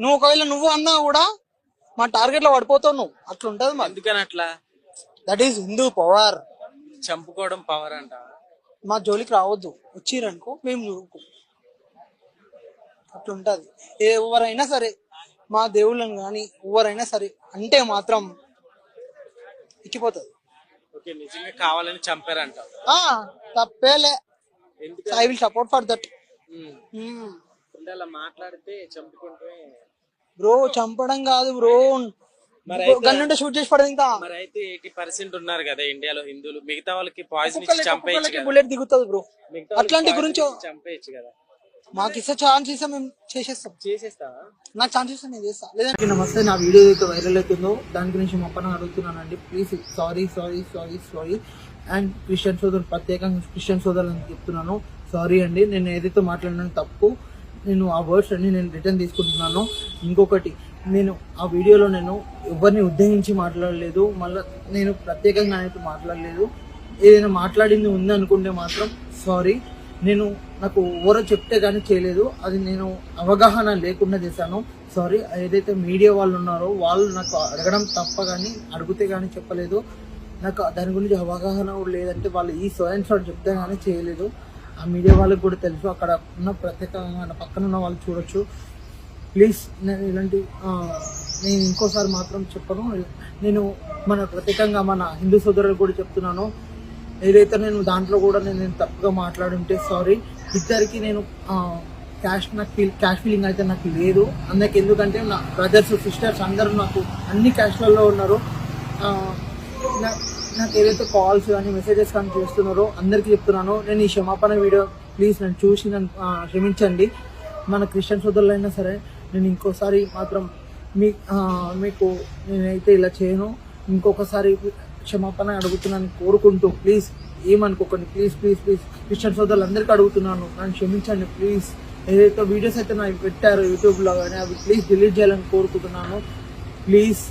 నువ్వు ఒకవేళ నువ్వు అన్నా కూడా మా టార్గెట్లో పడిపోతావు నువ్వు. అట్లా ఉంటది మరి. ఎందుకని అట్లా? దట్ ఈస్ హిందూ పవర్ చంపుకోవడం పవర్ అంట మా జోలికి రావద్దు. వచ్చిరనుకో మేము చూడుకో అట్లా ఉంటది ఎవరైనా సరే మా దేవుళ్ళని కానీ ఎవరైనా సరే అంటే మాత్రం ఇచ్చిపోతుంది ఓకే నిజంగా కావాలని చంపారంట ఆ తప్పేలే. I will support for that అలా మాట్లాడితే చంపుకుంటే బ్రో చంపడం కాదు బ్రో. మరి అయితే- గన్నుంటే షూట్ చేసి పడదు ఇంకా. మరి అయితే ఎయిటీ పర్సెంట్ ఉన్నారు కదా ఇండియాలో హిందువులు. మిగతా వాళ్ళకి పాయిజన్ ఇచ్చి చంపేయచ్చు కదా. బుల్లెట్ దిగుతుంది బ్రో. మిగతా వాళ్ళకి అట్లాంటి poison గురించి ఇచ్చి చంపేయచ్చు కదా. మాకు ఇస్తే ఛాన్స్ ఇస్తే మేము చేసేస్తాం. చేసేస్తావా? నాకు ఛాన్స్ ఇస్తే నేను చేస్తా. లేదంటే నమస్తే నా వీడియో అయితే వైరల్ అవుతుందో దాని గురించి మా పని అడుగుతున్నానండి. Please sorry sorry sorry sorry and Christian సోదరు ప్రత్యేకంగా క్రిస్టియన్ సోదరులను చెప్తున్నాను. సారీ అండి నేను ఏదైతే మాట్లాడినా తప్పు. నేను ఆ వర్డ్స్ అన్ని నేను రిటర్న్ తీసుకుంటున్నాను. ఇంకొకటి నేను ఆ వీడియోలో నేను ఎవరిని ఉద్దేశించి మాట్లాడలేదు మళ్ళీ నేను ప్రత్యేకంగా అయితే మాట్లాడలేదు. ఏదైనా మాట్లాడింది ఉంది అనుకుంటే మాత్రం సారీ నేను నాకు ఎవరో చెప్తే కానీ చేయలేదు. అది నేను అవగాహన లేకుండా చేశాను. సారీ ఏదైతే మీడియా వాళ్ళు ఉన్నారో వాళ్ళు నాకు అడగడం తప్ప కానీ అడిగితే కానీ చెప్పలేదు. నాకు దాని గురించి అవగాహన కూడా లేదంటే వాళ్ళు ఈ స్వయం షాట్ చెప్తే కానీ చేయలేదు. ఆ మీడియా వాళ్ళకి కూడా తెలుసు. అక్కడ ఉన్న ప్రత్యేకంగా పక్కన ఉన్న వాళ్ళు చూడొచ్చు. ప్లీజ్ నేను ఇలాంటి నేను ఇంకోసారి మాత్రం చెప్పను. నేను మన ప్రత్యేకంగా మన హిందూ సోదరులు కూడా చెప్తున్నాను. ఏదైతే నేను దాంట్లో కూడా నేను నేను తప్పుగా మాట్లాడుంటే సారీ. ఇద్దరికి నేను క్యాష్ నాకు ఫీల్ క్యాష్ ఫీలింగ్ అయితే నాకు లేదు. అందుకే ఎందుకంటే నా బ్రదర్స్ సిస్టర్స్ అందరూ నాకు అన్ని క్యాష్లలో ఉన్నారు. నా- నాకు ఏదైతే కాల్స్ కానీ మెసేజెస్ కానీ చేస్తున్నారో అందరికీ చెప్తున్నాను. నేను ఈ క్షమాపణ వీడియో ప్లీజ్ నన్ను చూసి నన్ను క్షమించండి. మన క్రిస్టియన్ సోదరులైనా సరే నేను ఇంకోసారి మాత్రం మీ మీకు నేనైతే ఇలా చేయను. ఇంకొకసారి క్షమాపణ అడుగుతున్నాను కోరుకుంటూ ప్లీజ్ ఏమనుకోకండి. ప్లీజ్ ప్లీజ్ ప్లీజ్ క్రిస్టియన్ సోదరులందరికీ అడుగుతున్నాను నన్ను క్షమించండి ప్లీజ్ ఏదైతే వీడియోస్ అయితే నాకు పెట్టారో యూట్యూబ్లో కానీ అవి ప్లీజ్ డిలీట్ చేయాలని కోరుకుంటున్నాను. ప్లీజ్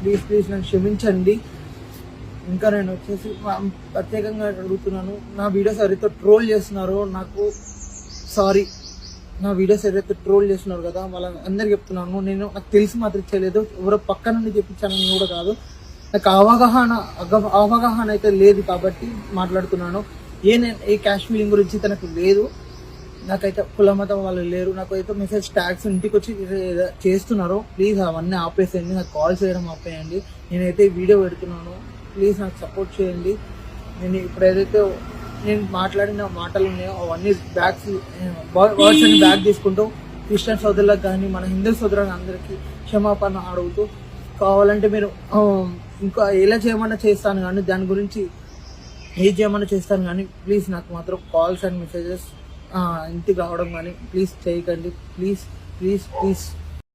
ప్లీజ్ ప్లీజ్ నన్ను క్షమించండి. ఇంకా నేను వచ్చేసి ప్రత్యేకంగా అడుగుతున్నాను. నా వీడియోస్ ఎవరైతే ట్రోల్ చేస్తున్నారో నాకు సారీ నా వీడియోస్ ఏదైతే ట్రోల్ చేస్తున్నారు కదా వాళ్ళ అందరికి చెప్తున్నాను. నేను నాకు తెలిసి మాత్రం చేయలేదు. ఎవరో పక్క నుండి చెప్పించానని కూడా కాదు. నాకు అవగాహన అగ- అవగాహన అయితే లేదు కాబట్టి మాట్లాడుతున్నాను. ఏ నేను ఏ క్యాష్ ఫీలింగ్ గురించి తనకు లేదు. నాకైతే కులమతం వాళ్ళు లేరు. నాకు అయితే మెసేజ్ ట్యాక్స్ ఇంటికి వచ్చి చేస్తున్నారు. ప్లీజ్ అవన్నీ ఆపేసేయండి. నాకు కాల్ చేయడం ఆపేయండి. నేనైతే వీడియో పెడుతున్నాను. ప్లీజ్ నాకు సపోర్ట్ చేయండి. నేను ఇప్పుడు ఏదైతే నేను మాట్లాడిన మాటలు ఉన్నాయో అవన్నీ బ్యాగ్స్ వర్డ్స్ అన్ని బ్యాగ్ తీసుకుంటూ క్రిస్టియన్ సోదరులకు కానీ మన హిందూ సోదరులకు అందరికీ క్షమాపణ అడుగుతూ కావాలంటే మీరు ఇంకా ఎలా చేయమన్నా చేస్తాను కానీ దాని గురించి ఏ చేయమన్నా చేస్తాను కానీ ప్లీజ్ నాకు మాత్రం కాల్స్ అండ్ మెసేజెస్ ఇంటికి రావడం కానీ ప్లీజ్ చేయకండి. Please please please